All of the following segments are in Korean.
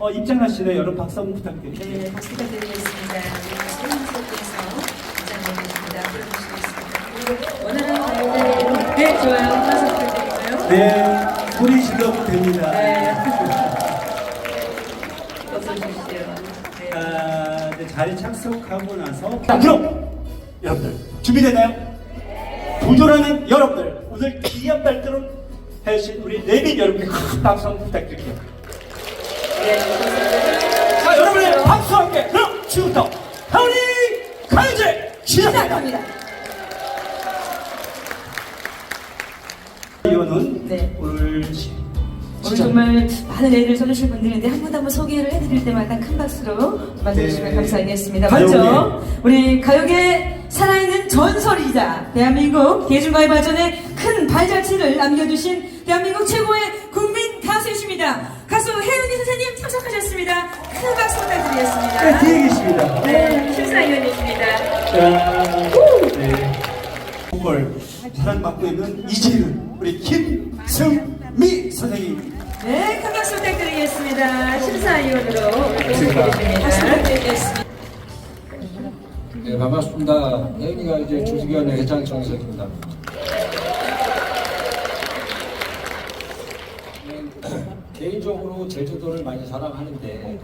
어, 입장하시네 여러분 박수 한번 부탁드립니다. 네, 박수 부탁드리겠습니다. 우리 소연석께서 입장해주십니다. 불러주시겠습니다. 그리고 원활한 네, 좋아요. 박수 부탁드릴까요? 네, 소리 질러도 됩니다. 네. 어서 오십시오. 네. 아, 네, 자리 착석하고 나서 자, 그럼 여러분들 준비되나요? 도전하는 여러분들 오늘 기합 발전을 해주신 우리 내빈 여러분께 큰 박수 한번 부탁드릴게요. 자, 여러분의 박수와 함께 그럼 지금부터 하은이 가요제 시작합니다. 이거는 네. 오늘 시- 오늘. 정말 많은 애를 써주실 분들인데 한 분 한 분 소개를 해드릴 때마다 큰 박수로 맞아주시면 네. 감사하겠습니다. 가요계. 먼저 우리 가요계 살아있는 전설이자 대한민국 대중가요 발전에 큰 발자취를 남겨주신 대한민국 최고의 국민 가수이십니다. 가수 혜은이 선생님 참석하셨습니다. 큰 박수 네, 부탁드리겠습니다. 뒤에 계십니다. 네, 심사위원이십니다. 자, 네. 보컬 사랑받고 있는 이재은 우리 김승미 선생님. 네, 큰 박수 부탁드리겠습니다. 심사위원으로. 박수 부탁드리겠습니다. 네, 반갑습니다. 혜인이가 이제 주식위원회 회장 정석입니다. 네, 개인적으로 제주도를 많이 사랑하는데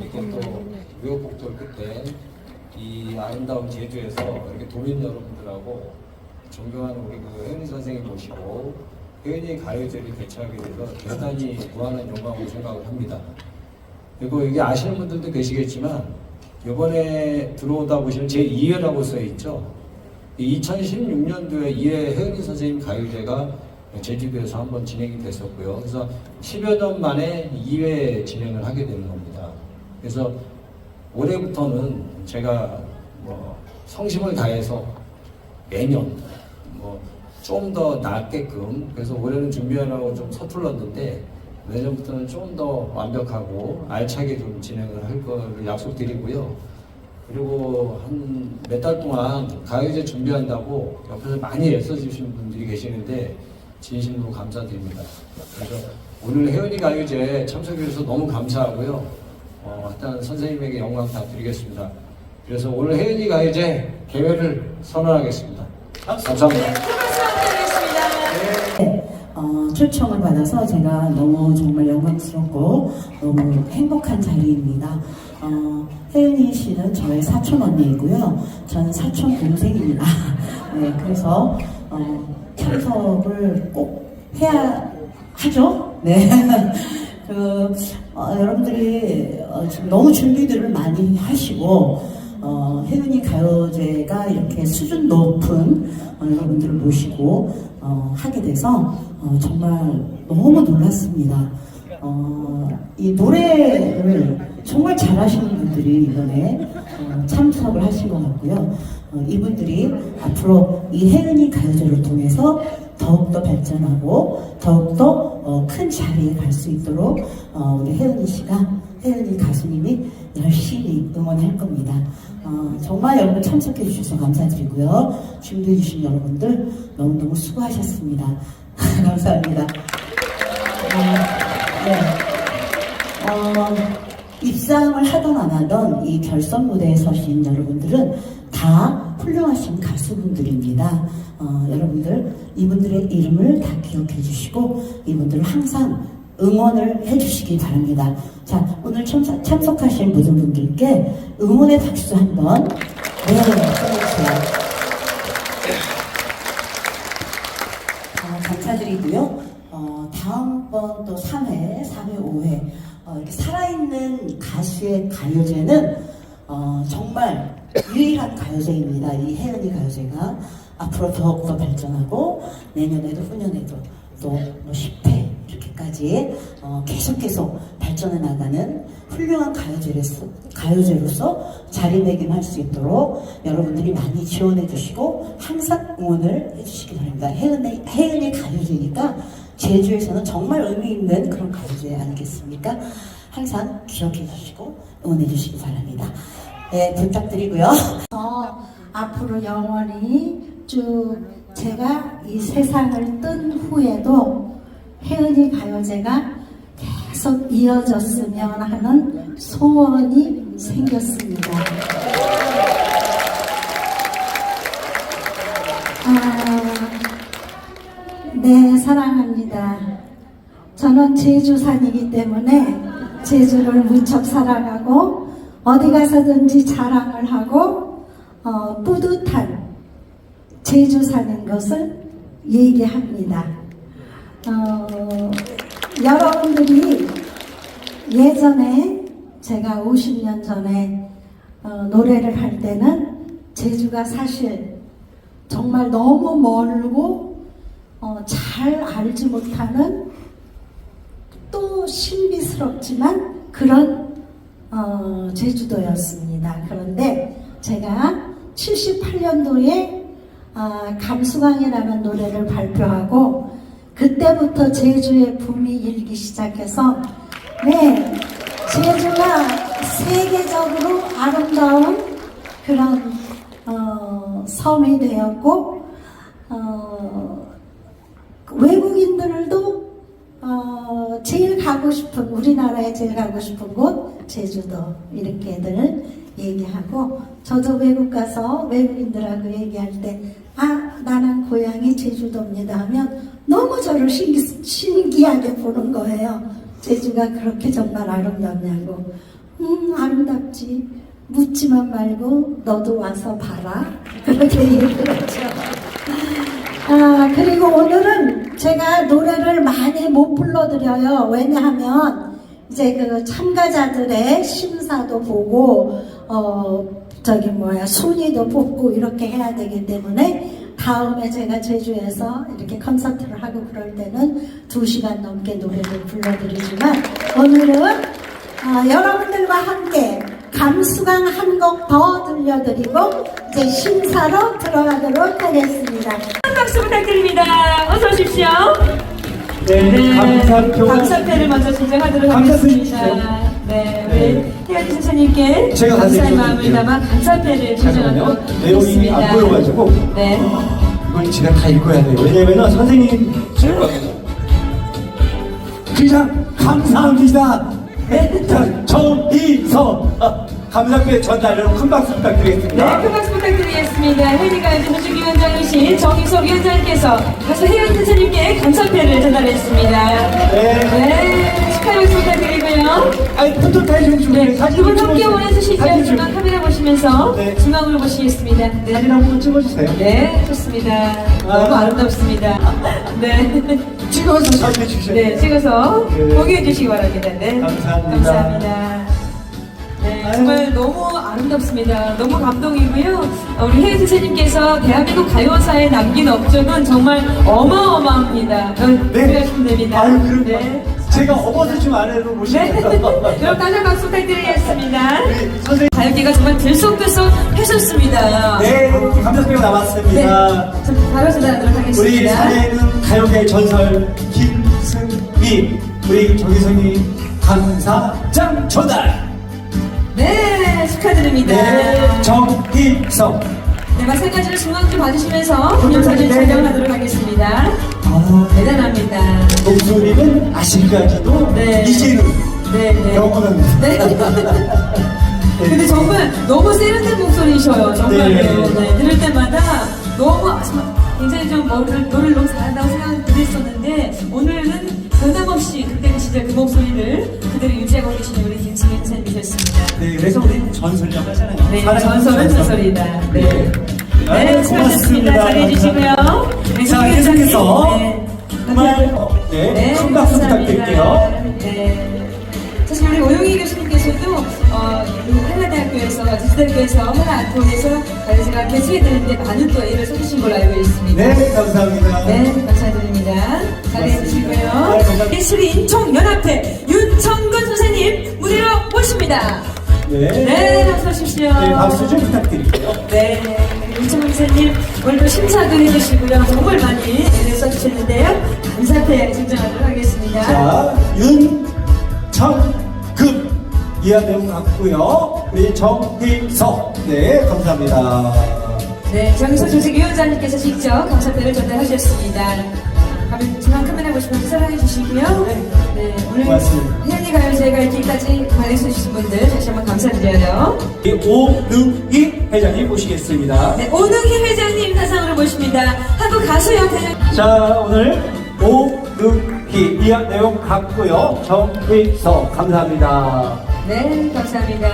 이렇게 또 우여곡절 끝에 이 아름다운 제주에서 이렇게 도민 여러분들하고 존경하는 우리 그 혜은이 선생님 모시고 혜은이 가요제를 개최하게 돼서 대단히 무한한 영광으로 생각을 합니다. 그리고 이게 아시는 분들도 계시겠지만 이번에 들어오다 보시면 제 2회라고 써 있죠. 2016년도에 2회 혜은이 선생님 가요제가 제주도에서 한번 진행이 됐었고요. 그래서 10여 년 만에 2회 진행을 하게 되는 겁니다. 그래서 올해부터는 제가 뭐 성심을 다해서 매년 뭐 좀 더 낫게끔 그래서 올해는 준비하느라고 좀 서툴렀는데 내년부터는 좀 더 완벽하고 알차게 좀 진행을 할 거를 약속드리고요. 그리고 한 몇 달 동안 가요제 준비한다고 옆에서 많이 애써주신 분들이 계시는데 진심으로 감사드립니다. 그래서 오늘 혜연이 가요제 참석해주셔서 너무 감사하고요. 어, 일단 선생님에게 영광 다 드리겠습니다. 그래서 오늘 혜연이 가요제 개회를 선언하겠습니다. 감사합니다. 어, 초청을 받아서 제가 너무 정말 영광스럽고 너무 행복한 자리입니다. 어, 혜은이 씨는 저의 사촌 언니이고요. 저는 사촌 동생입니다. 네, 그래서 어, 참석을 꼭 해야 하죠. 네. 그 어, 여러분들이 어, 지금 너무 준비들을 많이 하시고 어, 혜은이 가요제가 이렇게 수준 높은 어, 여러분들을 모시고 어, 하게 돼서 어, 정말 너무 놀랐습니다. 어, 이 노래를 정말 잘하시는 분들이 이번에 어, 참석을 하신 것 같고요. 어, 이분들이 앞으로 이 혜은이 가요제를 통해서 더욱더 발전하고 더욱더 어, 큰 자리에 갈 수 있도록 어, 우리 혜은이 씨가 혜은이 가수님이 열심히 응원할 겁니다. 어, 정말 여러분 참석해 주셔서 감사드리고요. 준비해 주신 여러분들 너무너무 수고하셨습니다. 감사합니다. 어, 네. 어, 입상을 하던 안 하던 이 결선 무대에 서신 여러분들은 다 훌륭하신 가수분들입니다. 어, 여러분들 이분들의 이름을 다 기억해 주시고 이분들을 항상 응원을 해주시기 바랍니다. 자 오늘 참석, 참석하신 모든 분들께 응원의 박수 한번 네 써주세요. 어, 감사드리고요. 어, 다음번 또 3회, 4회, 5회 어, 이렇게 살아있는 가수의 가요제는 어, 정말 유일한 가요제입니다. 이 혜은이 가요제가 앞으로 더욱더 발전하고 내년에도 후년에도 또뭐 10회 이렇게까지 어, 계속 계속 발전해 나가는 훌륭한 가요제로서, 가요제로서 자리매김할 수 있도록 여러분들이 많이 지원해 주시고 항상 응원을 해주시기 바랍니다. 혜은의 가요제니까 제주에서는 정말 의미 있는 그런 가요제 아니겠습니까? 항상 기억해 주시고 응원해 주시기 바랍니다. 네, 부탁드리고요. 어, 앞으로 영원히 쭉 제가 이 세상을 뜬 후에도 혜은이 가요제가 계속 이어졌으면 하는 소원이 생겼습니다. 아, 네, 사랑 합니다. 저는 제주 산이기 때문에 제주를 무척 사랑하고 어디 가서든지 자랑을 하고 어, 뿌듯한 제주산인 것을 얘기합니다. 어, 여러분들이 예전에 제가 50년 전에 어, 노래를 할 때는 제주가 사실 정말 너무 멀고 어, 잘 알지 못하는 또 신비스럽지만 그런 어, 제주도였습니다. 그런데 제가 78년도에 아, 감수광이라는 노래를 발표하고 그때부터 제주의 붐이 일기 시작해서 네 제주가 세계적으로 아름다운 그런 어, 섬이 되었고 어, 외국인들도 어, 제일 가고 싶은 우리나라에 제일 가고 싶은 곳 제주도. 이렇게들 얘기하고 저도 외국 가서 외국인들하고 얘기할 때 아 나는 고향이 제주도입니다 하면 너무 저를 신기, 신기하게 보는 거예요. 제주가 그렇게 정말 아름답냐고. 음 아름답지. 묻지만 말고 너도 와서 봐라. 그렇게 얘기를 했죠 아, 그리고 오늘은 제가 노래를 많이 못 불러드려요. 왜냐하면 이제 그 참가자들의 심사도 보고, 어, 저기 뭐야, 순위도 뽑고 이렇게 해야 되기 때문에 다음에 제가 제주에서 이렇게 콘서트를 하고 그럴 때는 두 시간 넘게 노래를 불러드리지만 오늘은 아, 여러분들과 함께 감수강 한 곡 더 들려드리고 이제 심사로 들어가도록 하겠습니다. 큰 박수 부탁드립니다. 어서 오십시오. 네, 감사표. 감사패를 먼저 진정하도록 감사 하겠습니다. 네, 네. 우리 혜연이 선생님께 제가 감사의 마음을. 담아 감사패를 진정하도록. 내용이 안 보여가지고. 네. 이걸 제가 다 읽어야 돼요. 왜냐면은 선생님 그냥 감사합니다. 네, 자, 정희서 아, 감사표의 전달을 큰 박수 네, 부탁드리겠습니다. 큰 박수 부탁드리겠습니다. 혜리가 요즘 중위원장이신 정희석 위원장께서 가수 혜연 선생님께 감사패를 전달했습니다. 네. 네, 축하의 박수 부탁드리고요. 아니 포토 타임 좀 네, 사진 두분좀 함께 찍어주세요. 원해주시죠. 사진 좀 중앙 카메라 보시면서 네. 중앙으로 보시겠습니다. 네. 사진 한번 찍어주세요. 네, 좋습니다. 너무 아. 아름답습니다. 네. 찍어서 저한테 주셔야 네. 찍어서 네. 공유해 주시기 바랍니다. 네. 감사합니다. 감사합니다. 네. 정말 너무 아름답습니다. 너무 감동이고요. 어, 우리 혜인 선생님께서 대한민국 가요사에 남긴 업적은 정말 어마어마합니다. 네, 하시면 됩니다. 아유 그럼 네. 제가 업어서 좀 아래로 네. 모시겠습니다. 여러분 다시 한번 박수 부탁드리겠습니다. 우리 선생님. 가요계가 정말 들썩들썩 하셨습니다. 네, 감사표가 남았습니다. 네. 좀 바로 전달하도록 우리 하겠습니다. 사례는 가요계 전설 김승희 우리 정희성이 감사장 전달 네, 축하드립니다. 네 정희성 네, 마찬가지로 중앙 좀 봐주시면서 네. 촬영하도록 하겠습니다. 아, 대단합니다. 목소리는 아직까지도 네. 이제는 네, 네. 영원한 네. 근데 정말 너무 세련된 목소리셔요. 정말로. 네. 네. 들을 때마다 너무 아, 굉장히 좀 노래를 너무 잘한다고 생각했었는데 오늘은 변함없이 그때 그 시절 그 목소리를 그대로 유지하고 계시는 우리 김승현 선생님이셨습니다. 네 그래서 우리 전설이라고 하잖아요 네, 사랑하는 전설은 전설. 전설이다. 네. 네, 네, 수고하셨습니다. 잘해주시고요. 네, 자 송혜연 계속해서. 네. 정말 어, 네, 큰 박수 감사합니다. 부탁드릴게요 네. 사실 우리 오영희 교수님께서도 어, 이 한라대학교에서 지지대학교에서 한라아트홀에서 가요제가 개최가 되는데 많은 또 애를 써주신 걸로 알고 있습니다. 네 감사합니다 네, 감사드립니다. 잘해주시고요. 네, 감사합니다. 예술의 인총연합회 윤청근 선생님 무대로 모십니다. 네, 네, 어서 오십시오. 네, 박수 좀 부탁드릴게요 네, 윤청근 선생님 오늘도 심사도 해주시고요. 정말 많이 애를 써주셨는데요. 감사패 증정하도록 하겠습니다. 자, 윤청금 이하 내용 같고요. 우리 정희석 네 감사합니다. 네, 정석 조직위원장님께서 직접 감사패를 전달하셨습니다. 싶은지 사랑해 주시고요. 네, 오늘 고맙습니다. 혜연이 가요 제가 여기까지 관리해 주신 분들 다시 한번 감사드려요. 이 오능희 회장님 모시겠습니다. 네, 오능희 회장님 사상으로 모십니다. 한국 가수협회장 자 오늘 오능희 이한 내용 같고요. 정의서 감사합니다. 네, 감사합니다.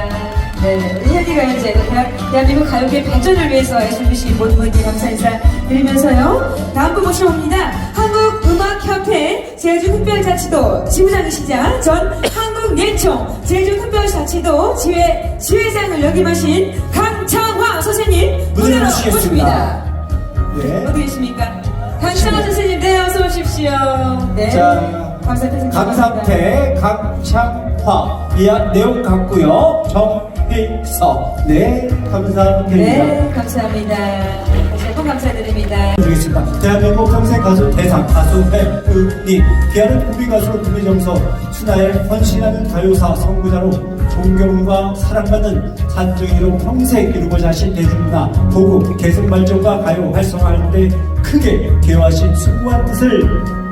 네, 우리 혜연이 가요제 대한- 대한민국 가요계 발전을 위해서 애써주신 모든 분께 감사 인사 드리면서요. 다음 분 모셔봅니다. 한국 음악협회 제주특별자치도 지부장이시자 전 한국예총 제주특별자치도 지회, 지회장을 역임하신 강창화 선생님 무대로. 모십니다. 네. 어디 계십니까? 강창화 선생님, 네, 어서 오십시오. 네. 자, 감사합니다. 감사태 강창화 이한 내용 같고요. 정의서 네 감사드립니다. 네, 감사합니다. 한번 감사드립니다. 드리겠습니다. 대한민국 평생 가수 대상 가수 해은이 귀하는 국민 가수로 국민 정서 순화에 헌신하는 가요사 선구자로 존경과 사랑받는 산정이로 평생 이루고자 하신 대중문화 보고 개성 발전과 가요 활성화할 때 크게 기여하신 수고한 뜻을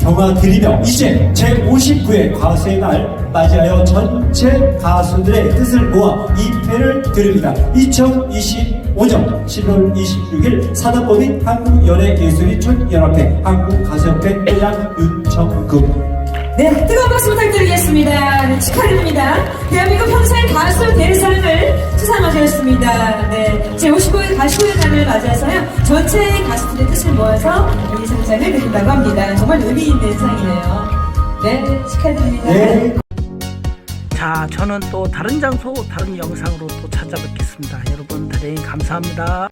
경화드리며 이제 제59회 가수의 날 맞이하여 전체 가수들의 뜻을 모아 2회를 드립니다. 2025년 10월 26일 사단법인 한국연예예술인촌연합회 한국가수협회 회장 윤청금 네, 뜨거운 박수 부탁드리겠습니다. 네, 축하드립니다. 대한민국 평생 가수 대상을 수상하셨습니다. 네, 제 55회 가수의 날을 맞아서요. 전체 가수들의 뜻을 모아서 이 상장을 드린다고 합니다. 정말 의미 있는 상이네요. 네, 축하드립니다. 네. 자, 저는 또 다른 장소, 다른 영상으로 또 찾아뵙겠습니다. 여러분, 대단히 감사합니다.